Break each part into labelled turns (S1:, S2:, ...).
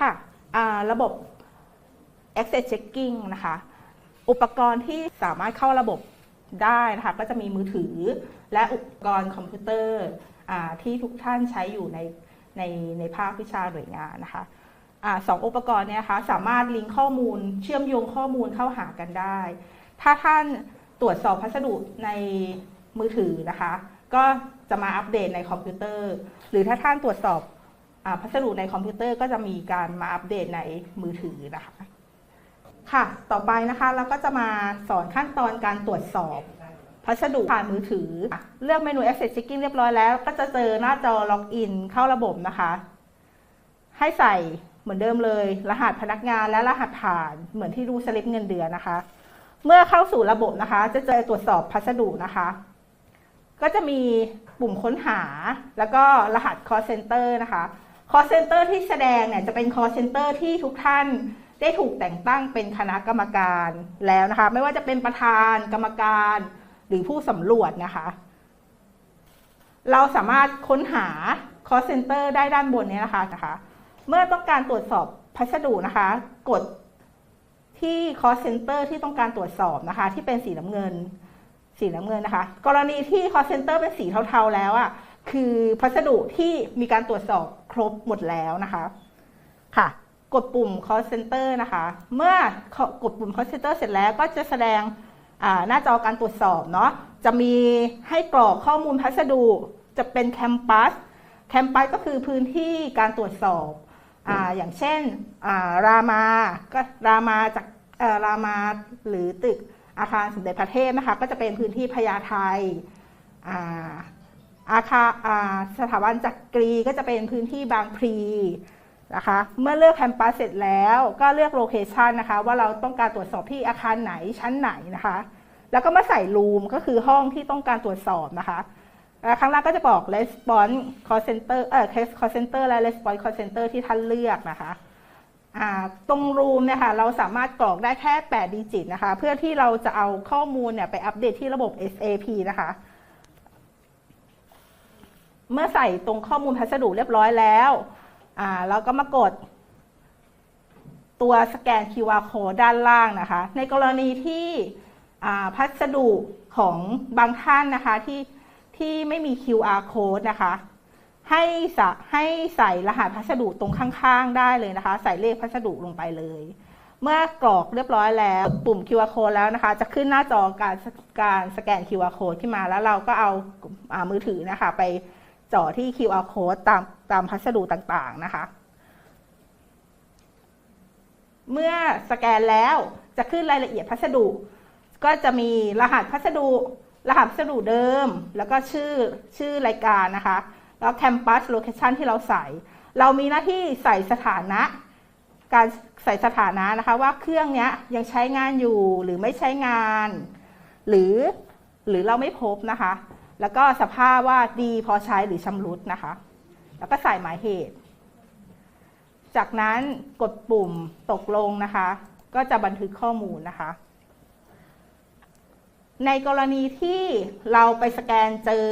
S1: ค่ะระบบ access checking นะคะ อุปกรณ์ที่สามารถเข้าระบบได้นะคะ ก็จะมีมือถือและอุปกรณ์คอมพิวเตอร์ที่ทุกท่านใช้อยู่ในในในภาควิชาหน่วยงานนะคะอาสองอุปกรณ์เนี่ยนะคะสามารถลิงก์ข้อมูลเชื่อมโยงข้อมูลเข้าหากันได้ ถ้าท่านตรวจสอบพัสดุในมือถือนะคะ ก็จะมาอัปเดตในคอมพิวเตอร์ หรือถ้าท่านตรวจสอบ พัสดุในคอมพิวเตอร์ก็จะมีการมาอัปเดตในมือถือนะคะ ค่ะ ต่อไปนะคะเราก็จะมาสอนขั้นตอนการตรวจสอบ พัสดุผ่านมือถือ เลือกเมนู Access Checking เรียบร้อยแล้ว ก็จะเจอหน้าจอล็อกอินเข้าระบบนะคะ ให้ใส่เหมือนเดิมเลย รหัสพนักงานและรหัสผ่านเหมือนที่ดูสลิปเงินเดือนนะคะ เมื่อเข้าสู่ระบบนะคะ จะเจอตรวจสอบพัสดุนะคะ ก็จะมีปุ่มค้นหาแล้วก็รหัส call center นะคะ call center ที่แสดงเนี่ยจะเป็น call center ที่ทุกท่านได้ถูกแต่งตั้งเป็นคณะกรรมการแล้วนะคะ ไม่ว่าจะเป็นประธานกรรมการหรือผู้สำรวจนะคะ เราสามารถค้นหา call center ได้ด้านบนนี้นะคะนะคะ เมื่อต้องการตรวจสอบพัสดุนะคะ กดที่ call center ที่ต้องการตรวจสอบนะคะ ที่เป็นสีน้ำเงิน สีน้ำเงินนะคะ กรณีที่ call center เป็นสีเทาๆแล้วอะคือพัสดุที่มีการตรวจสอบ รบหมดแล้วนะคะค่ะ กดปุ่ม call center นะคะ เมื่อกดปุ่ม call center เสร็จแล้วก็จะแสดงหน้าจอการตรวจสอบเนาะจะมีให้กรอกข้อมูลพัสดุ จะเป็นแคมปัสแคมปัสก็คือพื้นที่การตรวจสอบออย่างเช่นรามาก็รามาจากรามาหรือตึกอาคารสมเด็จพระเทพนะคะ ก็จะเป็นพื้นที่พญาไท อาคาสถาบันจักกรีก็จะเป็นพื้นที่บางพลีนะคะ เมื่อเลือกแคมปัสเสร็จแล้วก็เลือกโลเคชันนะคะ ว่าเราต้องการตรวจสอบที่อาคารไหนชั้นไหนนะคะ แล้วก็มาใส่รูมก็คือห้องที่ต้องการตรวจสอบนะคะครั้งแรกก็จะบอก response call center เอ่อ case call center และ response call center ที่ท่านเลือกนะคะตรงรูมเนี่ยค่ะเราสามารถกรอกได้แค่ 8 ดิจิตนะคะ เพื่อที่เราจะเอาข้อมูลเนี่ยไปอัปเดตที่ระบบ SAP นะคะ เมื่อใส่ตรงข้อมูลพัสดุเรียบร้อยแล้วเราก็มากดตัวสแกน QR code ด้านล่างนะคะ ในกรณีที่พัสดุของบางท่านนะคะที่ที่ไม่มี QR code นะคะ ให้ให้ใส่รหัสพัสดุตรงข้างๆ ได้เลยนะคะ ใส่เลขพัสดุลงไปเลย เมื่อกรอกเรียบร้อยแล้ว ปุ่ม QR code แล้วนะคะ จะขึ้นหน้าจอการการสแกน QR code ขึ้นมาแล้วเราก็เอาอามือถือนะคะไป จ่อที่ QR code ตามตามพัสดุต่างๆนะคะ เมื่อสแกนแล้วจะขึ้นรายละเอียดพัสดุ ก็จะมีรหัสพัสดุ รหัสพัสดุเดิม แล้วก็ชื่อชื่อรายการนะคะ แล้วแคมปัสโลเคชันที่เราใส่ เรามีหน้าที่ใส่สถานะ การใส่สถานะนะคะ ว่าเครื่องนี้ยังใช้งานอยู่หรือไม่ใช้งาน หรือหรือเราไม่พบนะคะ แล้วก็สภาพว่าดีพอใช้หรือชำรุดนะคะ แล้วก็ใส่หมายเหตุ จากนั้นกดปุ่มตกลงนะคะ ก็จะบันทึกข้อมูลนะคะ ในกรณีที่เราไปสแกนเจอ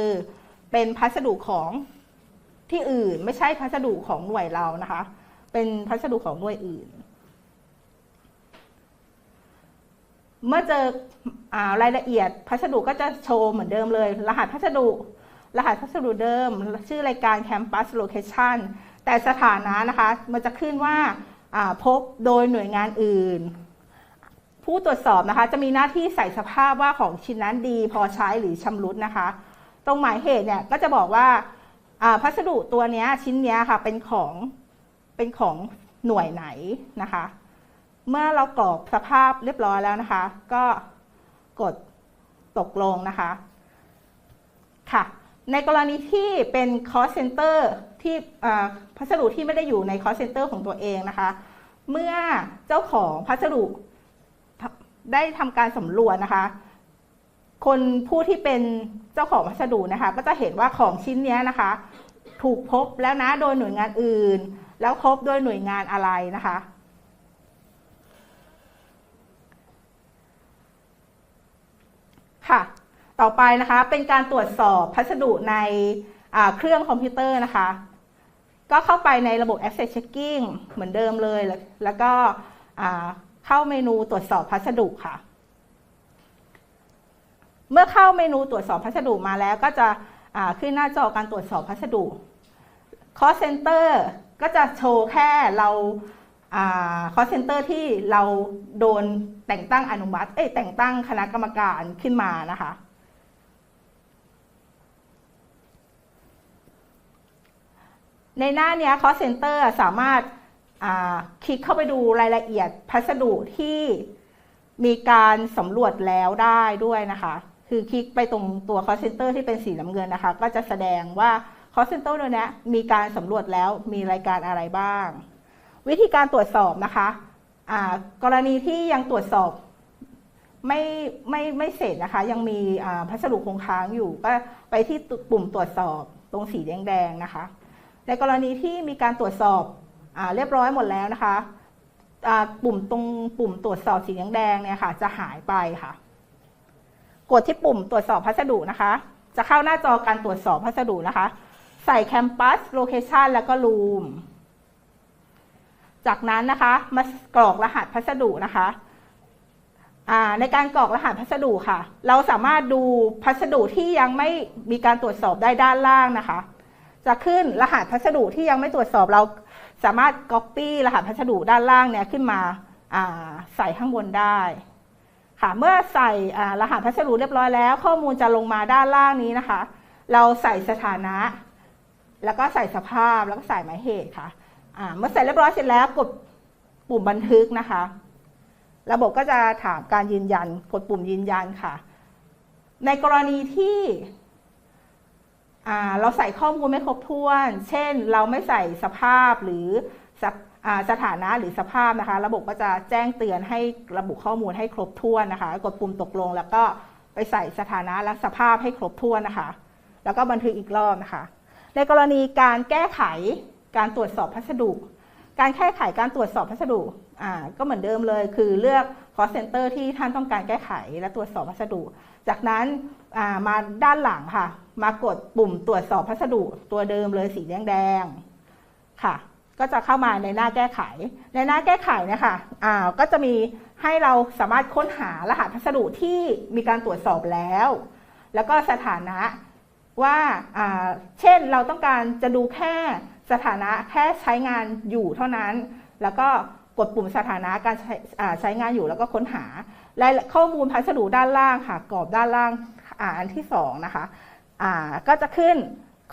S1: เป็นพัสดุของที่อื่น ไม่ใช่พัสดุของหน่วยเรานะคะ เป็นพัสดุของหน่วยอื่น เมื่อเจออรายละเอียดพัสดุก็จะโชว์เหมือนเดิมเลย รหัสพัสดุ รหัสพัสดุเดิม ชื่อรายการ Campus Location แต่สถานะนะคะมันจะขึ้นว่าพบโดยหน่วยงานอื่น ผู้ตรวจสอบนะคะจะมีหน้าที่ใส่สภาพว่าของชิ้นนั้นดีพอใช้หรือชำรุดนะคะ ตรงหมายเหตุเนี่ยก็จะบอกว่าพัสดุตัวนี้ชิ้นนี้ค่ะเป็นของเป็นของหน่วยไหนนะคะ เมื่อเรากรอกสภาพเรียบร้อยแล้วนะคะ ก็กดตกลงนะคะค่ะ ในกรณีที่เป็น cost center ที่พัสดุที่ไม่ได้อยู่ใน cost center ของตัวเองนะคะ เมื่อเจ้าของพัสดุได้ทำการสำรวจนะคะ คนผู้ที่เป็นเจ้าของพัสดุนะคะ ก็จะเห็นว่าของชิ้นนี้นะคะ ถูกพบแล้วนะโดยหน่วยงานอื่น แล้วพบโดยหน่วยงานอะไรนะคะ ค่ะ ต่อไปนะคะเป็นการตรวจสอบพัสดุในเครื่องคอมพิวเตอร์นะคะ ก็เข้าไปในระบบ Asset Checking เหมือนเดิมเลย แล้วก็เข้าเมนูตรวจสอบพัสดุค่ะ เมื่อเข้าเมนูตรวจสอบพัสดุมาแล้วก็จะขึ้นหน้าจอการตรวจสอบพัสดุ Cost Center ก็จะโชว์แค่เรา คอ s เซนเตอร์ที่เราโดนแต่งตั้งอนุมัติเอ้ยแต่งตั้งคณะกรรมการขึ้นมานะคะ ในหน้าเนี้ย cost center สามารถคลิกเข้าไปดูรายละเอียดพัสดุที่มีการสำรวจแล้วได้ด้วยนะคะ คือคลิกไปตรงตัว cost center ที่เป็นสีน้ำเงินนะคะ ก็จะแสดงว่า cost center ตัวเนี้ยมีการสำรวจแล้วมีรายการอะไรบ้าง วิธีการตรวจสอบนะคะกรณีที่ยังตรวจสอบไม่ไม่ไม่เสร็จนะคะ ยังมีพัสดุคงค้างอยู่ ก็ไปที่ปุ่มตรวจสอบตรงสีแดงๆนะคะ ในกรณีที่มีการตรวจสอบอเรียบร้อยหมดแล้วนะคะปุ่มตรงปุ่มตรวจสอบสีแดงๆเนี่ยค่ะ จะหายไปค่ะ กดที่ปุ่มตรวจสอบพัสดุนะคะ จะเข้าหน้าจอการตรวจสอบพัสดุนะคะ ใส่แคมปัสโลเคชันแล้วก็รูม จากนั้นนะคะมากรอกรหัสพัสดุนะคะในการกรอกรหัสพัสดุค่ะ เราสามารถดูพัสดุที่ยังไม่มีการตรวจสอบได้ด้านล่างนะคะ จะขึ้นรหัสพัสดุที่ยังไม่ตรวจสอบเราสามารถ Copy รหัสพัสดุด้านล่างเนี่ยขึ้นมาใส่ข้างบนได้ค่ะเมื่อใส่รหัสพัสดุเรียบร้อยแล้ว ข้อมูลจะลงมาด้านล่างนี้นะคะ เราใส่สถานะ แล้วก็ใส่สภาพแล้วก็ใส่หมายเหตุค่ะ เมื่อใส่เรียบร้อยเสร็จแล้วกดปุ่มบันทึกนะคะ ระบบก็จะถามการยืนยัน กดปุ่มยืนยันค่ะ ในกรณีที่เราใส่ข้อมูลไม่ครบถ้วน เช่น เราไม่ใส่สภาพหรือสสถานะหรือสภาพนะคะ ระบบก็จะแจ้งเตือนให้ระบุข้อมูลให้ครบถ้วนนะคะ กดปุ่มตกลงแล้วก็ไปใส่สถานะและสภาพให้ครบถ้วนนะคะ แล้วก็บันทึกอีกรอบนะคะ ในกรณีการแก้ไข การตรวจสอบพัสดุ การแก้ไขการตรวจสอบพัสดุอ่าก็เหมือนเดิมเลย คือเลือก cost center ที่ท่านต้องการแก้ไขและตรวจสอบพัสดุ จากนั้นมาด้านหลังค่ะ มากดปุ่มตรวจสอบพัสดุตัวเดิมเลยสีแดงๆค่ะ ก็จะเข้ามาในหน้าแก้ไข ในหน้าแก้ไขเนี่ยค่ะอ่าก็จะมีให้เราสามารถค้นหารหัสพัสดุที่มีการตรวจสอบแล้ว แล้วก็สถานะว่าเช่นเราต้องการจะดูแค่ สถานะแค่ใช้งานอยู่เท่านั้น แล้วก็กดปุ่มสถานะการใช้ใช้งานอยู่แล้วก็ค้นหารายข้อมูลพัสดุด้านล่างค่ะกรอบด้านล่างอันที่2นะคะก็จะขึ้น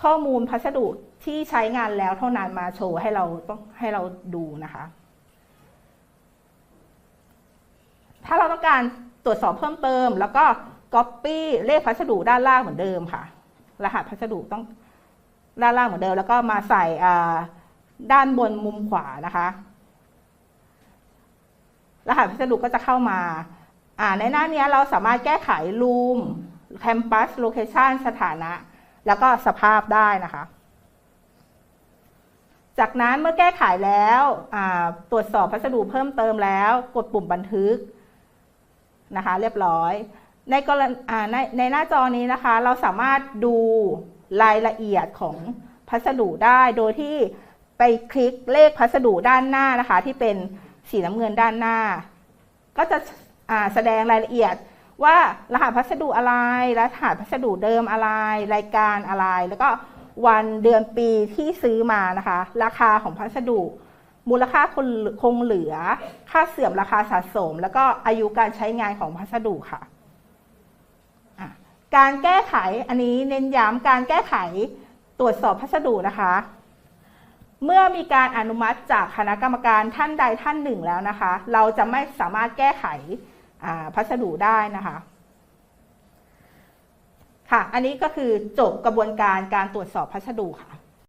S1: ข้อมูลพัสดุที่ใช้งานแล้วเท่านั้นมาโชว์ให้เราต้องให้เราดูนะคะ ถ้าเราต้องการตรวจสอบเพิ่มเติม แล้วก็ Copy เลขพัสดุด้านล่างเหมือนเดิมค่ะ รหัสพัสดุต้อง ด้านล่างเหมือนเดิม แล้วก็มาใส่ด้านบนมุมขวานะคะ รหัสพัสดุก็จะเข้ามาในหน้านี้เราสามารถแก้ไขรูมแคมปัสโลเคชันสถานะ แล้วก็สภาพได้นะคะ จากนั้นเมื่อแก้ไขแล้วตรวจสอบพัสดุเพิ่มเติมแล้ว กดปุ่มบันทึกนะคะ เรียบร้อย ในกรณีในในหน้าจอนี้นะคะ เราสามารถดู รายละเอียดของพัสดุได้ โดยที่ไปคลิกเลขพัสดุด้านหน้านะคะ ที่เป็นสีน้ำเงินด้านหน้า ก็จะแสดงรายละเอียดว่ารหัสพัสดุอะไร รหัสพัสดุเดิมอะไร รายการอะไร แล้วก็วันเดือนปีที่ซื้อมานะคะ ราคาของพัสดุ มูลค่าคงเหลือ ค่าเสื่อมราคาสะสม แล้วก็อายุการใช้งานของพัสดุค่ะ การแก้ไขอันนี้เน้นย้ำการแก้ไขตรวจสอบพัสดุนะคะ เมื่อมีการอนุมัติจากคณะกรรมการท่านใดท่านหนึ่งแล้วนะคะ เราจะไม่สามารถแก้ไขพัสดุได้นะคะค่ะ อันนี้ก็คือจบกระบวนการการตรวจสอบพัสดุค่ะ